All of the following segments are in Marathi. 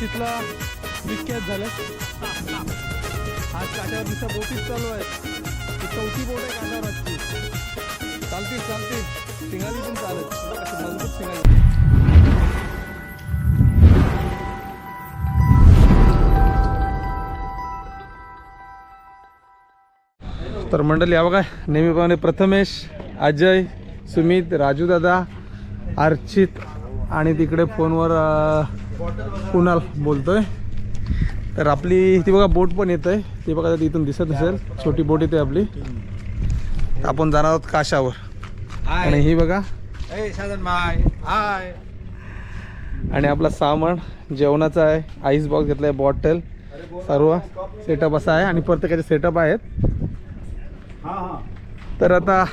तिथला विख्यात झालं. आज काट्यावर नुसतं बोटीच चालू आहे. ती चौथी बोट आहे काट्यावर आजची चालते चालते शिंगाली पण चालत बघ कसं मजबूत शिंगाली. तर मंडळी या बघा नेहमीप्रमाणे प्रथमेश अजय सुमित राजू दादा अर्चित आणि तिकडे फोनवर कुणाल बोलतोय. तर आपली ती बघा बोट पण येत आहे ती बघा इथून दिसत असेल. छोटी बोट येते आपली. आपण जाणार आहोत काशावर. आणि ही बघा. आणि आपला सामान जेवणाचा आहे. आईस बॉक्स घेतलाय बॉटल सर्व सेटअप असा आहे. आणि प्रत्येकाचे सेटअप आहेत. तर आता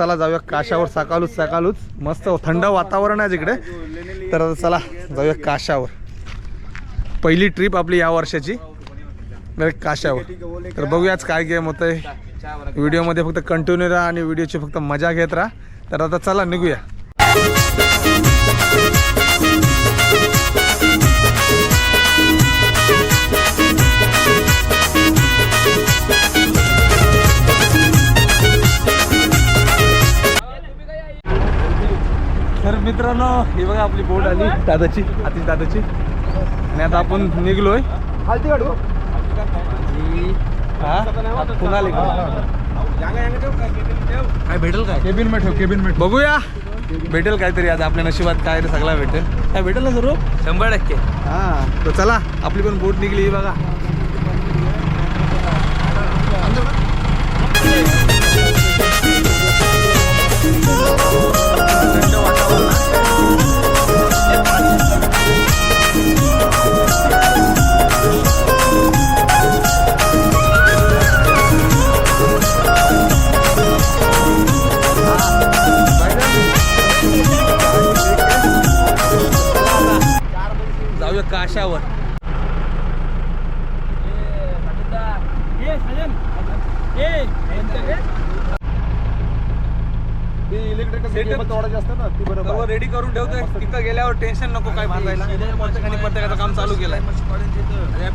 चला जाऊया काशावर सकाळूच सकाळूच. मस्त थंड वातावरण आहे तिकडे. तर आता चला जाऊया काशावर. पहिली ट्रिप आपली या वर्षाची. काशावर. तर बघूयाच काय गेम होत आहे व्हिडिओमध्ये फक्त कंटिन्यू राहा आणि व्हिडिओची फक्त मजा घेत राहा. तर आता चला निघूया. तर मित्रांनो ही बघा आपली बोट आली दादाची आतिश दादाची. आणि आता आपण निघलोय. हा? पुन्हा निघलो. काय भेटेल काय? केबिन में ठेव केबिन में बघूया. भेटेल काहीतरी आज आपल्या नशिबात काय रे सगळा भेटेल. काय भेटेल ना जरूर शंभर टक्के. हा तर चला आपली पण बोट निघली ही बघा. तिथं गेल्यावर टेन्शन नको काय बांधायला प्रत्येकाने प्रत्येकाचं काम चालू केलंय.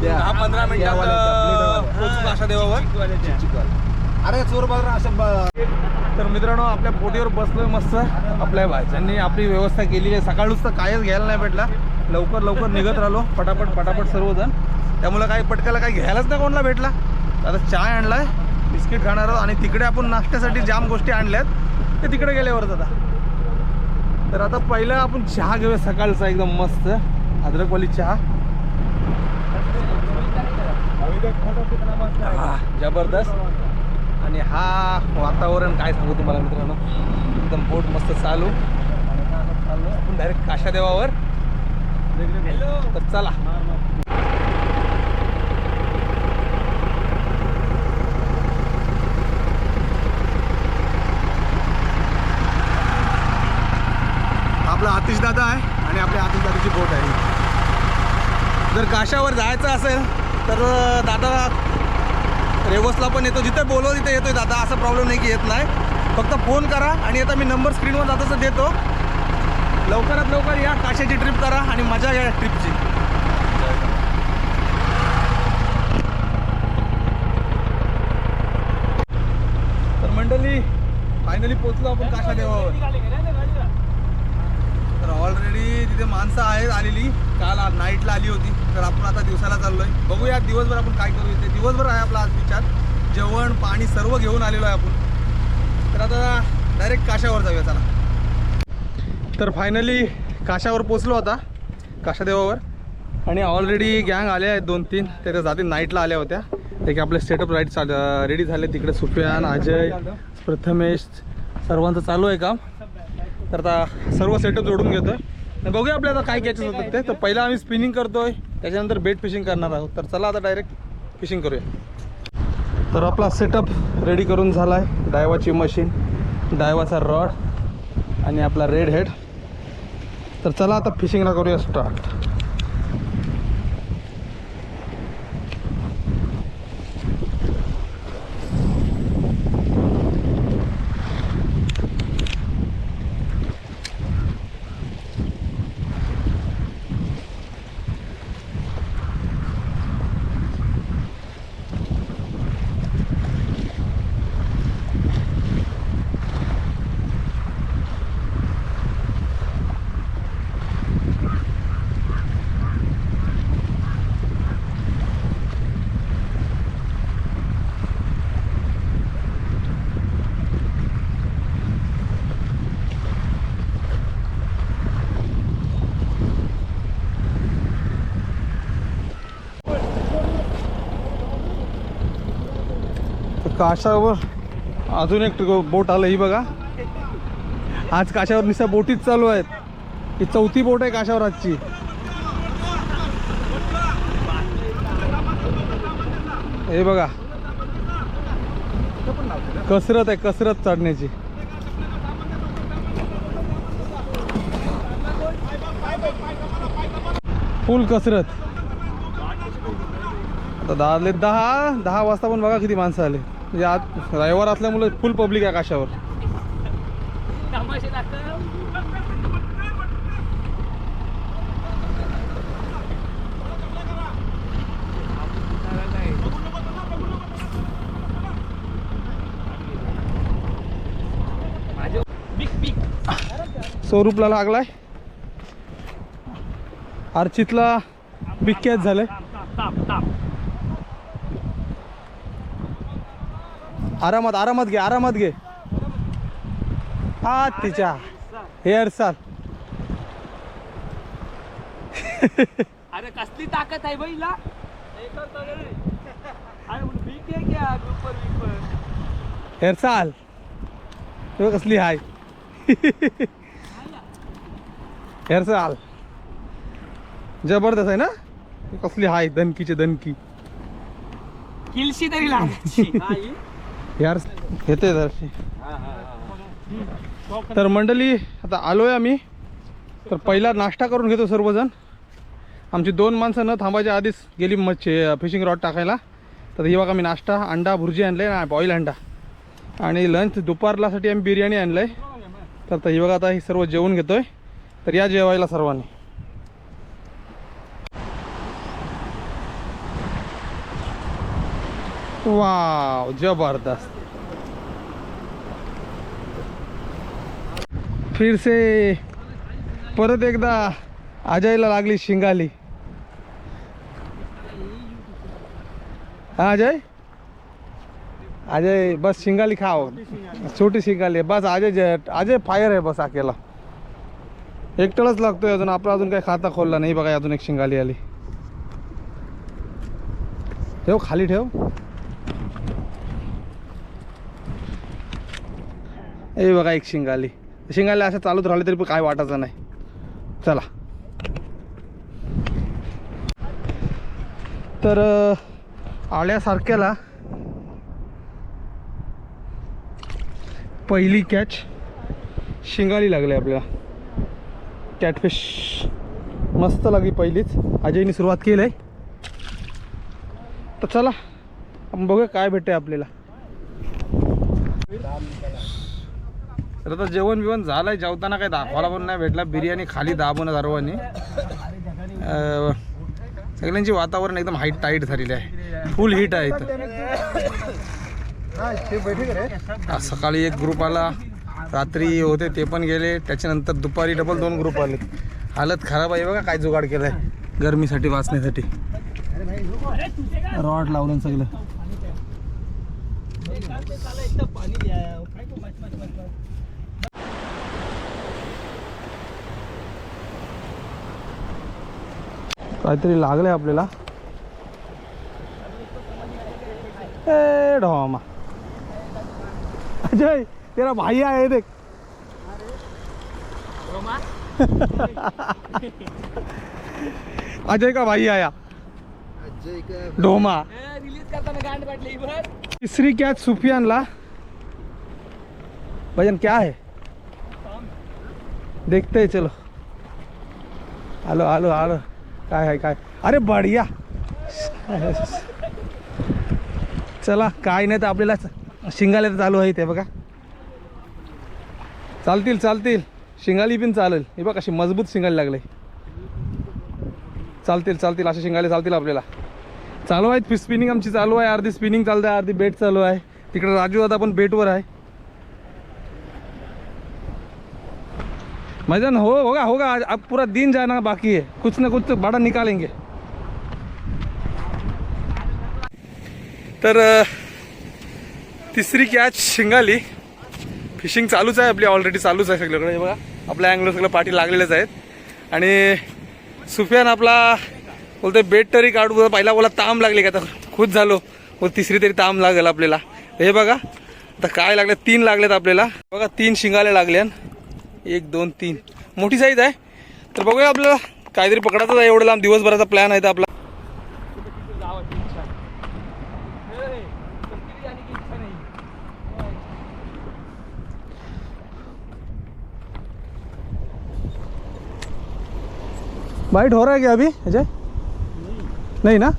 दहा पंधरा मिनिटात पोहोचू काशा देवावर? अरे चोर बघ असं तर मित्रांनो आपल्या बोटीवर बसलोय मस्त. आपल्या भाज्यांनी आपली व्यवस्था केली आहे. सकाळूच तर कायच घ्यायला नाही भेटला. लवकर लवकर निघत राहिलो. पटापट पटापट सर्वजण. त्यामुळे काही पटकायला काही घ्यायलाच नाही कोणाला भेटला. आता चाय आणलाय बिस्किट खाणार आहोत. आणि तिकडे आपण नाश्त्यासाठी जाम गोष्टी आणल्यात. ते तिकडे गेल्यावरच आता. तर आता पहिलं आपण चहा घेऊया सकाळचा एकदम मस्त. अद्रकवाली चहा. जबरदस्त. आणि हा वातावरण काय सांगू तुम्हाला मित्रांनो? एकदम बोट मस्त चालू. आपण डायरेक्ट काशा देवावर तर चला आपला आतिश दादा आहे आणि आपल्या आतिश दादाची बोट आहे जर जायचं असेल तर दादा रेवसला पण येतो. जिथे बोलव तिथे येतोय दादा. असा प्रॉब्लेम नाही की येत नाही. फक्त फोन करा आणि आता मी नंबर स्क्रीनवर दादाचा देतो. लवकरात लवकर या काशाची ट्रिप करा आणि मजा घ्या ट्रिपची तर मंडळी फायनली पोचलो आपण काशा देवावर तर ऑलरेडी तिथे माणसं आहेत आलेली काल आ- नाईटला आली होती तर आपण आता दिवसाला चाललोय. बघूया दिवसभर आपण काय करू इथे दिवसभर आहे आपला आज विचार. जेवण पाणी सर्व घेऊन आलेलो आहे आपण. तर आता डायरेक्ट काशावर जाऊया चला. तर फायनली काशावर पोचलो आता काशादेवावर. आणि ऑलरेडी गँग आले आहेत दोन तीन. त्याच्या तर जाती नाईटला आल्या होत्या. एक आपले स्टेटअप राईट चाल रेडी झाले. तिकडे सुफियान अजय प्रथमेश सर्वांचं चालू आहे काम. तर आता सर्व सेटअप जोडून घेतोय. बघूया आपल्या आता काय कॅचेस होतात ते. तर पहिला आम्ही स्पिनिंग करतोय. त्याच्यानंतर बेट फिशिंग करणार आहोत. तर चला आता डायरेक्ट फिशिंग करूया. तर आपला सेटअप रेडी करून झाला आहे डायवाची मशीन डायवाचा रॉड आणि आपला रेड हेड तर चला आता फिशिंगला करूया स्टार्ट काशावर अजून एक बोट आलं ही बघा. आज काशावर निसा बोटीच चालू आहेत. ही चौथी बोट आहे काशावर आजची. हे बघा. कसरत आहे कसरत चढण्याची. फुल कसरत. आता दहा दहा दहा वाजता पण बघा किती माणसं आले. म्हणजे आज रविवार असल्यामुळे फुल पब्लिक आहे आकाशावर. स्वरूपला लागलाय. अर्चितला बिग कॅच झालंय. आरामात आरामात घे आरामात घे. हा तिच्या. हेअर साल अरे कसली ताकद आहे बैला हेअर साल तो कसली हाय? हेअर साल जबरदस्त आहे ना? कसली हाय दणकीची दणकी. किलशी तरी लागायची. यार येते जरशी. तर मंडळी आता आलोय आम्ही. तर पहिला नाश्ता करून घेतो सर्वजण. आमची दोन माणसं न थांबायच्या आधीच गेली मच्छी फिशिंग रॉड टाकायला. तर ही बघा मी नाश्ता अंडा भुर्जी आणले ना बॉईल अंडा. आणि लंच दुपारलासाठी आम्ही बिर्याणी आणलंय. तर आता बघा आता ही सर्व जेवून घेतोय. तर या जेवायला सर्वांनी. वाव जबरदस्त. फिर से परत एकदा अजयला लागली शिंगाली. हा अजय? अजय बस शिंगाली खाओ छोटी शिंगाली बस अजय जय अजय फायर आहे बस अकेला एकटळच लागतोय अजून. आपला अजून काही खाता खोलला नाही बघा अजून एक शिंगाली आली. ठेव खाली ठेव. हे बघा एक शिंगाली. शिंगाली असं चालूच राहिलं तरी पण काय वाटायचं नाही. चला. तर आल्यासारख्याला पहिली कॅच शिंगाली लागली आपल्याला. कॅटफिश मस्त लागली पहिलीच. अजयने सुरुवात केली आहे. तर चला बघूया काय भेटते आपल्याला. तर आता जेवण बिवण झालंय जेवताना काही दाखवायला पण नाही भेटला. बिर्याणी खाली दाबून सर्वांनी. सगळ्यांची वातावरण एकदम हाईट टाईट झालेली आहे. फुल हिट आहे इथं. आज सकाळी एक ग्रुप आला. रात्री होते ते पण गेले. त्याच्यानंतर दुपारी डबल दोन ग्रुप आले हालत खराब आहे बघा काय जुगाड केलाय. गरमीसाठी वाचण्यासाठी. रॉड लावलं सगळं. काहीतरी लागलंय आपल्याला. ए ढोमा. अजय तेरा भाई आहे देख. अजय का भाई आया? ढोमा. तीसरी कॅच सुफियानला. भजन क्या है? देखते हैं चलो. आलो आलो आलो. काय आहे काय? अरे बढिया. चला काय नाही तर आपल्याला शिंगाले तर चालू आहे ते बघा. चालतील चालतील. शिंगाली पण चालेल. हे बघा अशी मजबूत शिंगाली लागले. चालतील चालतील. असे शिंगाले चालतील आपल्याला. चालू आहेत स्पिनिंग आमची चालू आहे. अर्धी स्पिनिंग चालतं आहे अर्धी बेट चालू आहे. तिकडे राजू दादा पण बेटवर आहे. मैदान हो होगा होगा आज अब पूरा दिन जाना बाकी है। कुछ ना कुछ तो बड़ा निकालेंगे। तर तिसरी कॅच शिंगाली। फिशिंग चालूच आहे आपली ऑलरेडी चालूच आहे सगळीकडे. बघा आपल्या अँगलो सगळं पाठी लागलेलेच आहेत. आणि सुफियान आपला बोलतोय बेट तरी काढू. पहिला बोला ताम लागले का? आता खुश झालो. व तिसरी तरी ताम लागेल आपल्याला. हे बघा आता काय लागले? तीन लागलेत आपल्याला. बघा तीन शिंगाले लागले. एक दोन तीन. मोठी साईज आहे. तर बघूया आपल्याला काहीतरी पकडायचं आहे. एवढं लांब दिवसभराचा प्लॅन आहे तर आपला. बाईट बाइट हो रहा है क्या अभी? अजय? नहीं ना?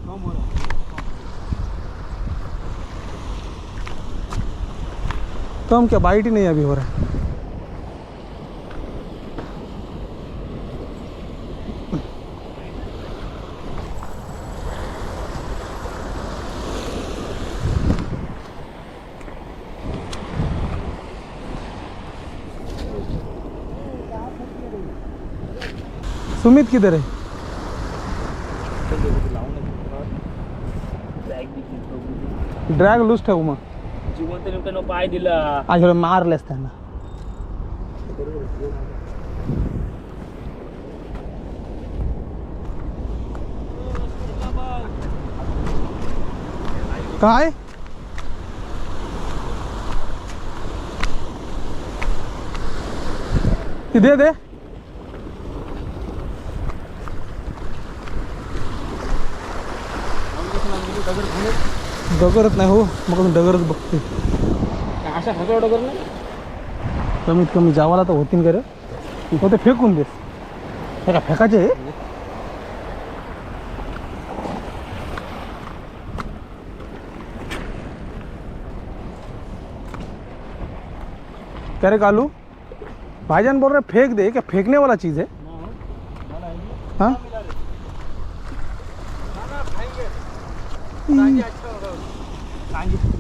कम क्या बाइट ही नहीं अभी हो रहा है। सुमित किधर है? ड्रॅग लूज ठेवू मग. जिवंत निमतानं पाय दिला आज मारलेस त्यांना काय दे दे. दे डगरच नाही हो मग डगरच बघते. अशा हसवड कर ना कमीत कमी जावाला तर होतीन का रे. हो ते फेकून देस. हे का फेकायचे? क्या रे कालू? भाईजान बोल रहे फेंक दे क्या फेंकने वाला चीज़ है हाँ?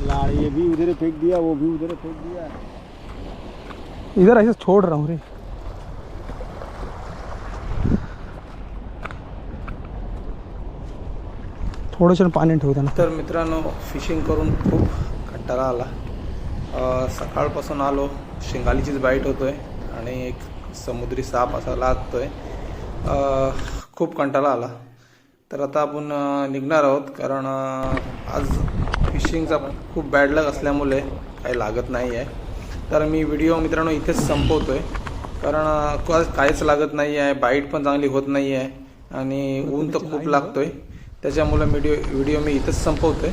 लाड़ ये भी उधर फेंक दिया वो भी उधर फेंक दिया इधर ऐसे छोड़ रहा हूँ रे। थोडंसं पाणी ठेवू त्यांना तर मित्रांनो फिशिंग करून खूप कंटाळा आला. सकाळपासून आलो. शिंगालीचीच बाईट होतोय आणि एक समुद्री साप असा लागतोय. खूप कंटाळा आला. तर आता आपण निघणार आहोत. कारण आज फिशिंगचा खूप बॅड लक असल्यामुळे काही लागत नाही आहे तर मी व्हिडिओ मित्रांनो इथेच आहे कारण काहीच लागत नाही आहे बाईट पण चांगली होत नाही आहे आणि ऊन तर खूप लागतो आहे त्याच्यामुळं व्हिडिओ व्हिडिओ मी इथंच आहे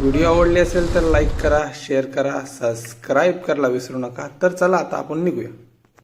व्हिडिओ आवडली असेल तर लाईक करा शेअर करा सबस्क्राईब करायला विसरू नका. तर चला आता आपण निघूया.